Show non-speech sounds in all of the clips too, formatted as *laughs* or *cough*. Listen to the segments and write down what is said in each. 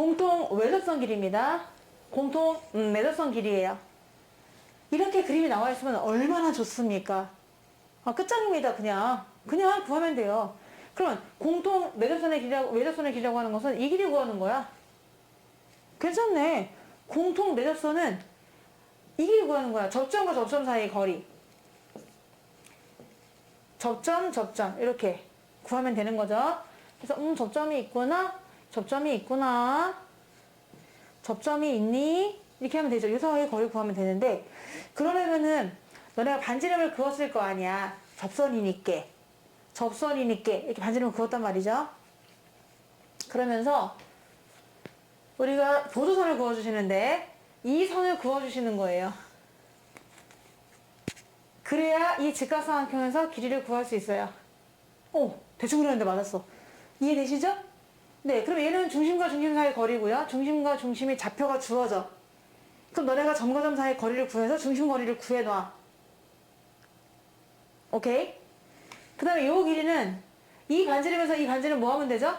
공통 외접선 길이입니다. 공통 음, 외접선 길이에요. 이렇게 그림이 나와 있으면 얼마나 좋습니까? 아, 끝장입니다, 그냥. 그냥 구하면 돼요. 그러면 공통 외접선의 길이라고, 외접선의 길이라고 하는 것은 이 길이 구하는 거야. 괜찮네. 공통 내접선은 이 길이 구하는 거야. 접점과 접점 사이 거리. 접점, 접점. 이렇게 구하면 되는 거죠. 그래서, 음, 접점이 있구나. 접점이 있구나. 접점이 있니? 이렇게 하면 되죠. 이 사이의 거리 구하면 되는데, 그러려면은, 너네가 반지름을 그었을 거 아니야. 접선이니까. 접선이니까. 이렇게 반지름을 그었단 말이죠. 그러면서, 우리가 보조선을 그어주시는데, 이 선을 그어주시는 거예요. 그래야 이 직각삼각형에서 길이를 구할 수 있어요. 오, 대충 그렸는데 맞았어. 이해되시죠? 네, 그럼 얘는 중심과 중심 사이 거리고요. 중심과 중심이 좌표가 주어져. 그럼 너네가 점과 점 사이 거리를 구해서 중심 거리를 구해놔. 오케이? 그 다음에 요 길이는 이 반지름에서 이 반지름 뭐 하면 되죠?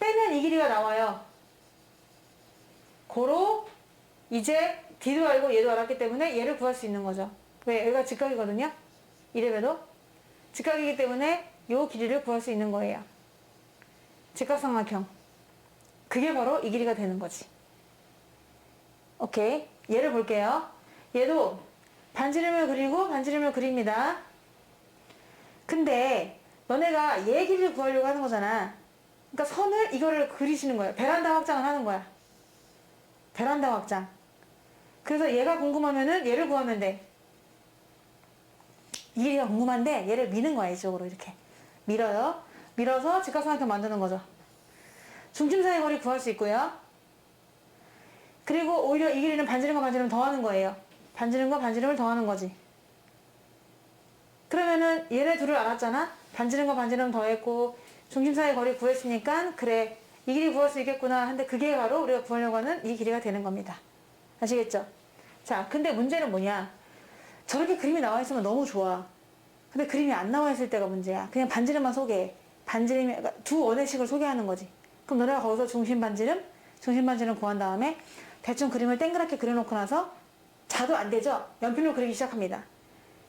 빼면 이 길이가 나와요. 고로 이제 D도 알고 얘도 알았기 때문에 얘를 구할 수 있는 거죠. 왜? 얘가 직각이거든요. 이래봬도 직각이기 때문에 요 길이를 구할 수 있는 거예요. 직각삼각형. 그게 바로 이 길이가 되는 거지. 오케이. 얘를 볼게요. 얘도 반지름을 그리고 반지름을 그립니다. 근데 너네가 얘 길이를 구하려고 하는 거잖아. 그러니까 선을 이거를 그리시는 거예요. 베란다 확장을 하는 거야. 베란다 확장. 그래서 얘가 궁금하면은 얘를 구하면 돼. 이 길이가 궁금한데 얘를 미는 거야 이쪽으로 이렇게 밀어요. 밀어서 직각삼각형 만드는 거죠. 중심 사이 거리 구할 수 있고요. 그리고 오히려 이 길이는 반지름과 반지름 더하는 거예요. 반지름과 반지름을 더하는 거지. 그러면은 얘네 둘을 알았잖아. 반지름과 반지름 더했고 중심 사이 거리 구했으니까 그래 이 길이 구할 수 있겠구나. 근데 그게 바로 우리가 구하려고 하는 이 길이가 되는 겁니다. 아시겠죠? 자, 근데 문제는 뭐냐? 저렇게 그림이 나와 있으면 너무 좋아. 근데 그림이 안 나와 있을 때가 문제야. 그냥 반지름만 소개해. 반지름이, 그러니까 두 원의식을 소개하는 거지. 그럼 너네가 거기서 중심 반지름, 중심 반지름 구한 다음에 대충 그림을 땡그랗게 그려놓고 나서 자도 안 되죠? 연필로 그리기 시작합니다.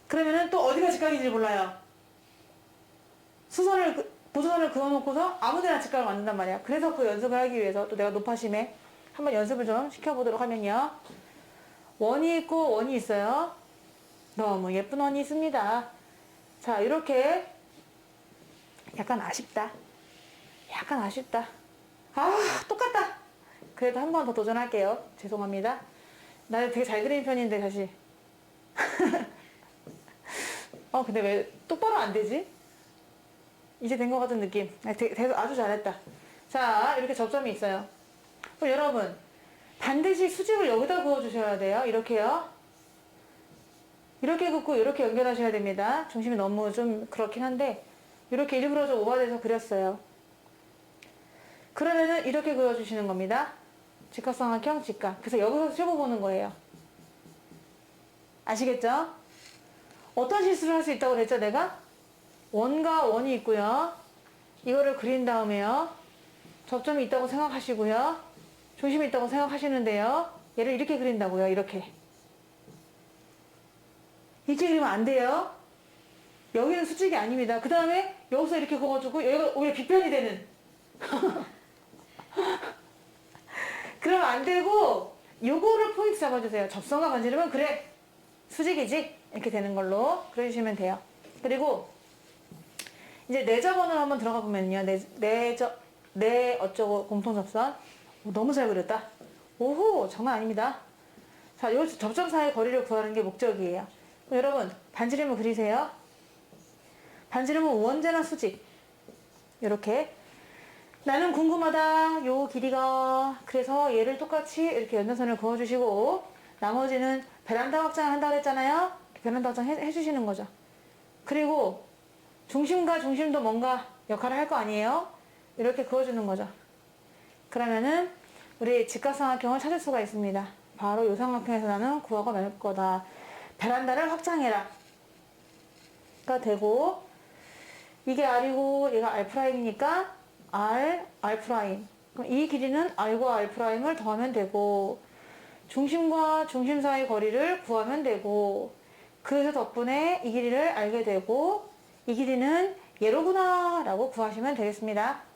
그러면은 또 어디가 직각인지 몰라요. 수선을, 그- 보조선을 그어놓고서 아무데나 직각을 만든단 말이야. 그래서 그 연습을 하기 위해서 또 내가 높아심에 한번 연습을 좀 시켜보도록 하면요. 원이 있고 원이 있어요. 너무 예쁜 원이 있습니다. 자, 이렇게 약간 아쉽다. 약간 아쉽다. 아, 똑같다. 그래도 한 번 더 도전할게요. 죄송합니다. 나 되게 잘 그리는 편인데, 사실. *laughs* 어, 근데 왜 똑바로 안 되지? 이제 된 것 같은 느낌. 아, 되게, 되게 아주 잘했다. 자, 이렇게 접점이 있어요. 그럼 여러분, 반드시 수직을 여기다 그어주셔야 돼요. 이렇게요. 이렇게 긋고 이렇게 연결하셔야 됩니다. 중심이 너무 좀 그렇긴 한데 이렇게 일부러 좀 오버돼서 그렸어요. 그러면은 이렇게 그려주시는 겁니다. 직각삼각형 직각. 그래서 여기서 세워보는 거예요. 아시겠죠? 어떤 실수를 할 수 있다고 그랬죠, 내가? 원과 원이 있고요. 이거를 그린 다음에요. 접점이 있다고 생각하시고요. 중심이 있다고 생각하시는데요. 얘를 이렇게 그린다고요, 이렇게. 이렇게 그리면 안 돼요. 여기는 수직이 아닙니다. 그 다음에 여기서 이렇게 그어가지고 여기가 오히려 빗변이 되는. *laughs* 그러면 안 되고 요거를 포인트 잡아주세요. 접선과 반지름은 그래 수직이지 이렇게 되는 걸로 그려주시면 돼요. 그리고 이제 내접원을 한번 들어가 보면요. 내, 내접, 내 어쩌고 공통접선. 오, 너무 잘 그렸다. 오호, 장난 아닙니다. 자, 요 접점 사이 거리를 구하는 게 목적이에요. 여러분, 반지름을 그리세요. 반지름은 원제나 수직. 이렇게. 나는 궁금하다. 요 길이가. 그래서 얘를 똑같이 이렇게 연장선을 그어주시고, 나머지는 베란다 확장을 한다고 그랬잖아요. 베란다 확장 해, 해주시는 거죠. 그리고 중심과 중심도 뭔가 역할을 할 거 아니에요? 이렇게 그어주는 거죠. 그러면은 우리 직각삼각형을 찾을 수가 있습니다. 바로 이 삼각형에서 나는 구하고 말 거다. 베란다를 확장해라. 가 되고 이게 R이고 얘가 R 프라임이니까 R, R. 그럼 이 길이는 r과 r'을 더하면 되고 중심과 중심 사이 거리를 구하면 되고 그래서 덕분에 이 길이를 알게 되고 이 길이는 얘로구나 라고 구하시면 되겠습니다.